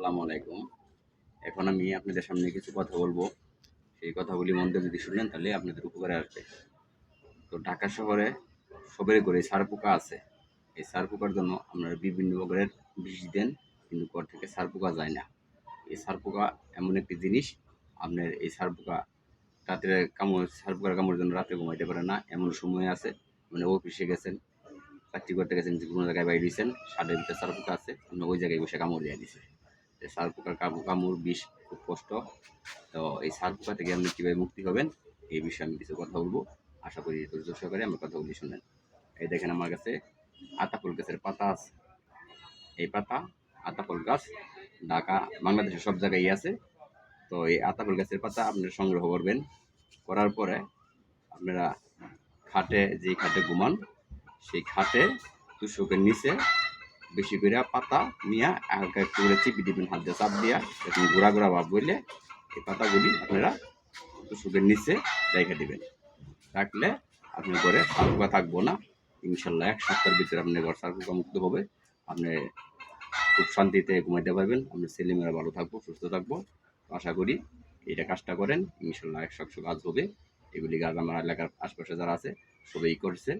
আসসালামু আলাইকুম। এখন আমি আপনাদের সামনে কিছু কথা বলব। সেই কথাগুলি দিয়ে যদি শুনেন তাহলে আপনাদের উপকারে আসবে। তো ঢাকা শহরে সবের করে সার পোকা আছে। এই সার পোকার জন্য আপনারা বিভিন্ন প্রকারের বিষ দেন, কিন্তু ঘর থেকে সার পোকা যায় না। এই সার পোকা এমন একটি জিনিস, আপনার এই সার পোকা রাত্রে কামড়, সার পোকার কামড়ের জন্য রাতে ঘুমাইতে পারে না। এমন সময় আছে মানে অফিসে গেছেন, চাকরি করতে গেছেন, যে কোনো জায়গায় বাইরে দিয়েছেন সারের ভিতরে সার পোকা আছে, আপনি ওই জায়গায় বসে কামড় দিয়ে যে সার পোকার কামড়, বিষ খুব কষ্ট। তো এই সার পোকা থেকে আপনি কীভাবে মুক্তি হবেন এই বিষয়ে আমি কিছু কথা বলব। আশা করি ধৈর্য সহকারে আমার কথাগুলি শুনেন এই দেখেন আমার কাছে আতাফল গাছের পাতা আছে। এই পাতা আতাফল গাছ ঢাকা, বাংলাদেশের সব জায়গায় আছে। তো এই আতাফল গাছের পাতা আপনারা সংগ্রহ করবেন। করার পরে আপনারা খাটে যেই খাটে ঘুমান, সেই খাটে তুষকের নিচে বেশি করে পাতা নিয়ে হালকা একটু করে চিপি দিবেন, হাত দিয়ে চাপ দিয়া। এরকম গোড়া গোড়া ভাব বললে এই পাতাগুলি আপনারা তুষকের নিচে রেখে দেবেন। রাখলে আপনি ঘরে সারপোকা থাকব না। ইনশাল্লাহ এক সপ্তাহের ভিতরে আপনার ঘর সারপোকা মুক্ত হবে। আপনি খুব শান্তিতে ঘুমাইতে পারবেন। আপনার ছেলেমেয়েরা ভালো থাকব, সুস্থ থাকব। আশা করি এটা কাজটা করেন। ইনশাল্লাহ একশো একশো কাজ হবে। এগুলি গাছ আমার এলাকার আশপাশে যারা আছে, সবাই করছে।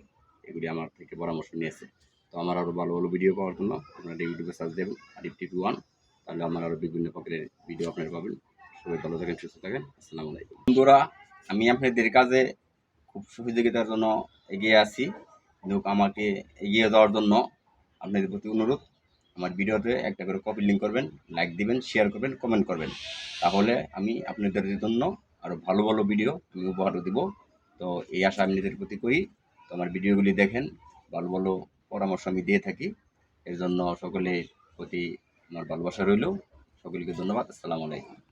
এগুলি আমার থেকে পরামর্শ নিয়েছে। তো আমার আরও ভালো ভালো ভিডিও পাওয়ার জন্য আপনারা ইউটিউবে সার্চ দেবেন আদিপ টিভি ওয়ান তাহলে আমার আরও বিভিন্ন প্রকারের ভিডিও আপনারা পাবেন। সবাই ভালো থাকেন, সুস্থ থাকেন, আসসালামু আলাইকুম। বন্ধুরা, আমি আপনাদের কাজে খুব সহযোগিতার জন্য এগিয়ে আছি। কিন্তু আমাকে এগিয়ে যাওয়ার জন্য আপনাদের প্রতি অনুরোধ, আমার ভিডিওতে একটা করে কপি লিঙ্ক করবেন লাইক দিবেন শেয়ার করবেন কমেন্ট করবেন। তাহলে আমি আপনাদের জন্য আরও ভালো ভালো ভিডিও আমি উপহার দিব। তো এই আশা আমি নিজের প্রতি করি। তো আমার ভিডিওগুলি দেখেন, ভালো ভালো পরামর্শ আমি দিয়ে থাকি। এর জন্য সকলের প্রতি আমার ভালোবাসা রইল। সকলকে ধন্যবাদ। আসসালামু আলাইকুম।